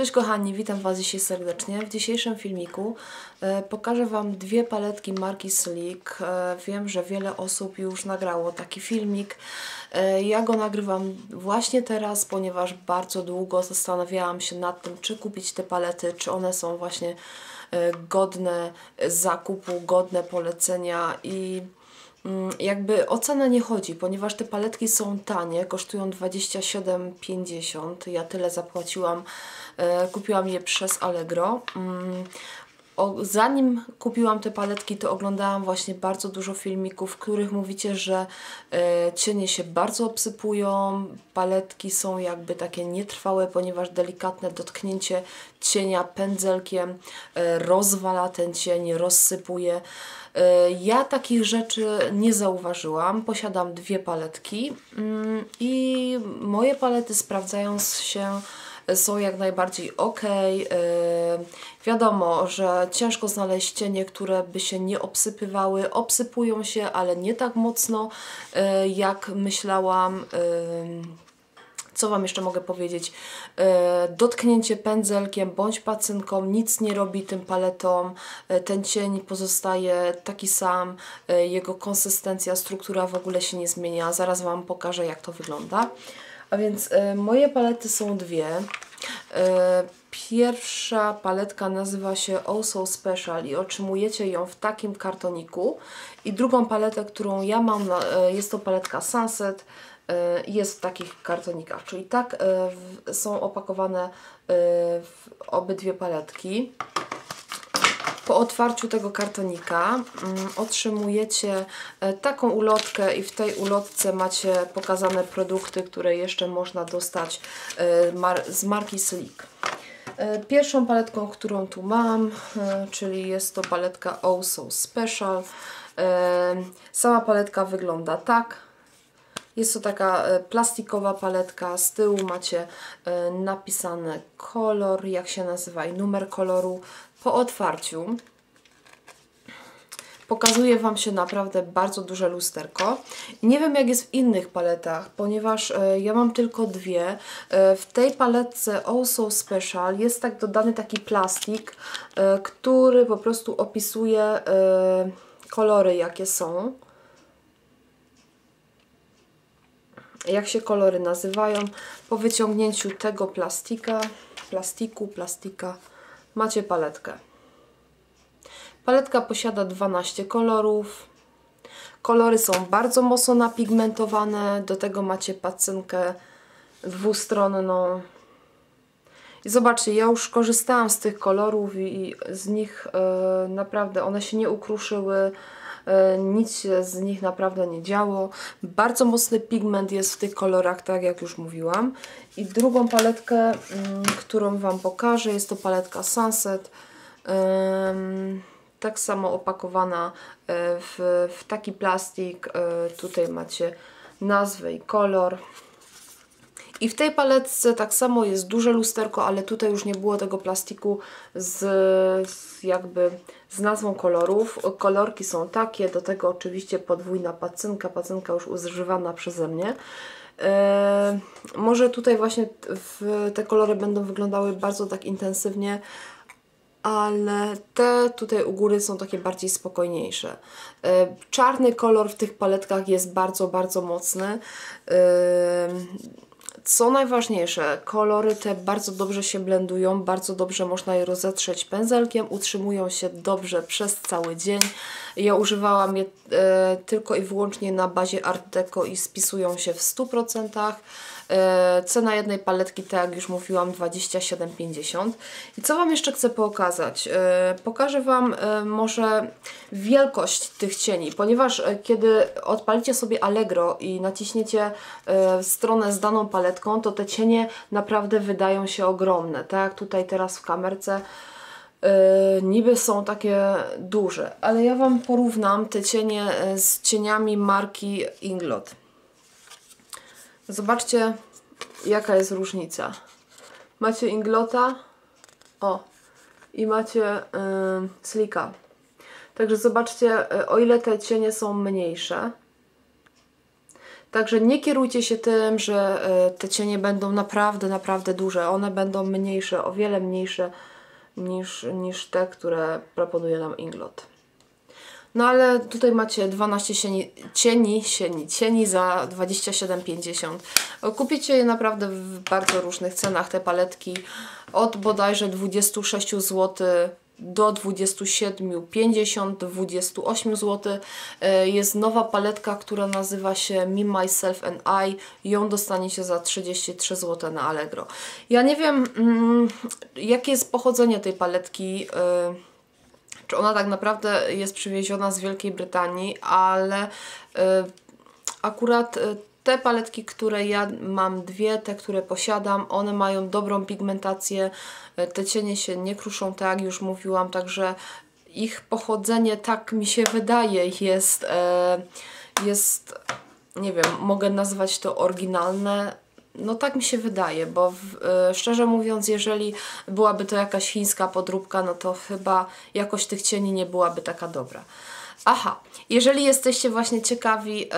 Cześć kochani, witam Was dzisiaj serdecznie. W dzisiejszym filmiku e, pokażę Wam dwie paletki marki Sleek. E, wiem, że wiele osób już nagrało taki filmik. E, ja go nagrywam właśnie teraz, ponieważ bardzo długo zastanawiałam się nad tym, czy kupić te palety, czy one są właśnie godne zakupu, godne polecenia i jakby o cenę nie chodzi, ponieważ te paletki są tanie, kosztują 27,50. Ja tyle zapłaciłam, e, kupiłam je przez Allegro. Zanim kupiłam te paletki, to oglądałam właśnie bardzo dużo filmików, w których mówicie, że e, cienie się bardzo obsypują, paletki są jakby takie nietrwałe, ponieważ delikatne dotknięcie cienia pędzelkiem e, rozwala ten cień, rozsypuje. E, ja takich rzeczy nie zauważyłam. Posiadam dwie paletki mm, i moje palety sprawdzają się są jak najbardziej ok. Wiadomo, że ciężko znaleźć cienie, które by się nie obsypywały. Obsypują się, ale nie tak mocno, e, jak myślałam. Co Wam jeszcze mogę powiedzieć? E, dotknięcie pędzelkiem bądź pacynką nic nie robi tym paletom. Ten cień pozostaje taki sam. Jego konsystencja, struktura w ogóle się nie zmienia. Zaraz Wam pokażę jak to wygląda. A więc moje palety są dwie. Pierwsza paletka nazywa się Also Special i otrzymujecie ją w takim kartoniku. I drugą paletę, którą ja mam, jest to paletka Sunset E, jest w takich kartonikach. Czyli tak e, są opakowane e, obydwie paletki. Otwarciu tego kartonika mm, otrzymujecie taką ulotkę i w tej ulotce macie pokazane produkty, które jeszcze można dostać z marki Sleek. Pierwszą paletką, którą tu mam, czyli jest to paletka Also Special. Sama paletka wygląda tak. Jest to taka e, plastikowa paletka, z tyłu macie e, napisany kolor, jak się nazywa i numer koloru. Po otwarciu pokazuje Wam się naprawdę bardzo duże lusterko. Nie wiem jak jest w innych paletach, ponieważ e, ja mam tylko dwie. w tej paletce Also Special jest tak dodany taki plastik, który po prostu opisuje kolory jakie są. jak się kolory nazywają. Po wyciągnięciu tego plastika, plastiku, plastika, macie paletkę. Paletka posiada 12 kolorów. Kolory są bardzo mocno napigmentowane. Do tego macie pacynkę dwustronną. I zobaczcie, ja już korzystałam z tych kolorów i z nich yy, naprawdę one się nie ukruszyły. E, nic się z nich naprawdę nie działo. Bardzo mocny pigment jest w tych kolorach, tak jak już mówiłam. I drugą paletkę, mm, którą Wam pokażę, jest to paletka Sunset. Tak samo opakowana e, w, w taki plastik. E, tutaj macie nazwę i kolor. I w tej paletce tak samo jest duże lusterko, ale tutaj już nie było tego plastiku z, z jakby z nazwą kolorów. Kolorki są takie, do tego oczywiście podwójna pacynka, pacynka już używana przeze mnie. Eee, może tutaj właśnie w, te kolory będą wyglądały bardzo tak intensywnie, ale te tutaj u góry są takie bardziej spokojniejsze. Eee, czarny kolor w tych paletkach jest bardzo, bardzo mocny. Eee, co najważniejsze, kolory te bardzo dobrze się blendują, bardzo dobrze można je rozetrzeć pędzelkiem, utrzymują się dobrze przez cały dzień. Ja używałam je e, tylko i wyłącznie na bazie Art Deco i spisują się w 100%. E, cena jednej paletki, tak jak już mówiłam, 27,50. I co Wam jeszcze chcę pokazać? E, pokażę Wam e, może wielkość tych cieni, ponieważ kiedy odpalicie sobie Allegro i naciśniecie stronę z daną paletką, to te cienie naprawdę wydają się ogromne. Tak jak tutaj teraz w kamerce niby są takie duże, ale ja Wam porównam te cienie z cieniami marki Inglot. Zobaczcie, jaka jest różnica. Macie Inglota, o, i macie yy, Slika. Także zobaczcie, y, o ile te cienie są mniejsze, Także nie kierujcie się tym, że e, te cienie będą naprawdę, naprawdę duże. One będą mniejsze, o wiele mniejsze niż, niż te, które proponuje nam Inglot. No ale tutaj macie 12 cieni, cieni, cieni, cieni za 27,50. Kupicie je naprawdę w bardzo różnych cenach, te paletki. Od bodajże 26 zł do 27,50, 28 zł. Jest nowa paletka, która nazywa się Me, Myself and I. Ją dostaniecie za 33 zł na Allegro. Ja nie wiem, mm, jakie jest pochodzenie tej paletki. Yy, czy ona tak naprawdę jest przywieziona z Wielkiej Brytanii, ale y, akurat y, te paletki, które ja mam dwie, te, które posiadam, one mają dobrą pigmentację, y, te cienie się nie kruszą, tak jak już mówiłam, także ich pochodzenie, tak mi się wydaje, jest, jest nie wiem, mogę nazwać to oryginalne, no tak mi się wydaje, bo w, y, szczerze mówiąc, jeżeli byłaby to jakaś chińska podróbka, no to chyba jakość tych cieni nie byłaby taka dobra. Aha, jeżeli jesteście właśnie ciekawi, y,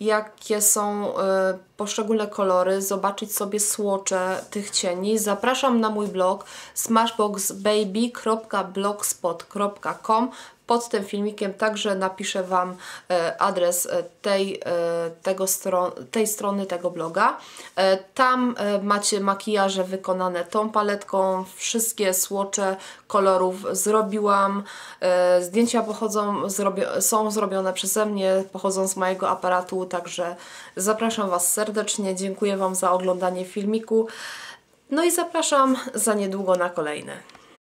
jakie są y, poszczególne kolory, zobaczyć sobie słocze tych cieni, zapraszam na mój blog smashboxbaby.blogspot.com pod tym filmikiem także napiszę Wam e, adres e, tej, e, tego stron tej strony, tego bloga. Tam macie makijaże wykonane tą paletką, wszystkie słocze kolorów zrobiłam. Zdjęcia pochodzą, są zrobione przeze mnie, pochodzą z mojego aparatu, także zapraszam Was serdecznie, dziękuję Wam za oglądanie filmiku. No i zapraszam za niedługo na kolejne.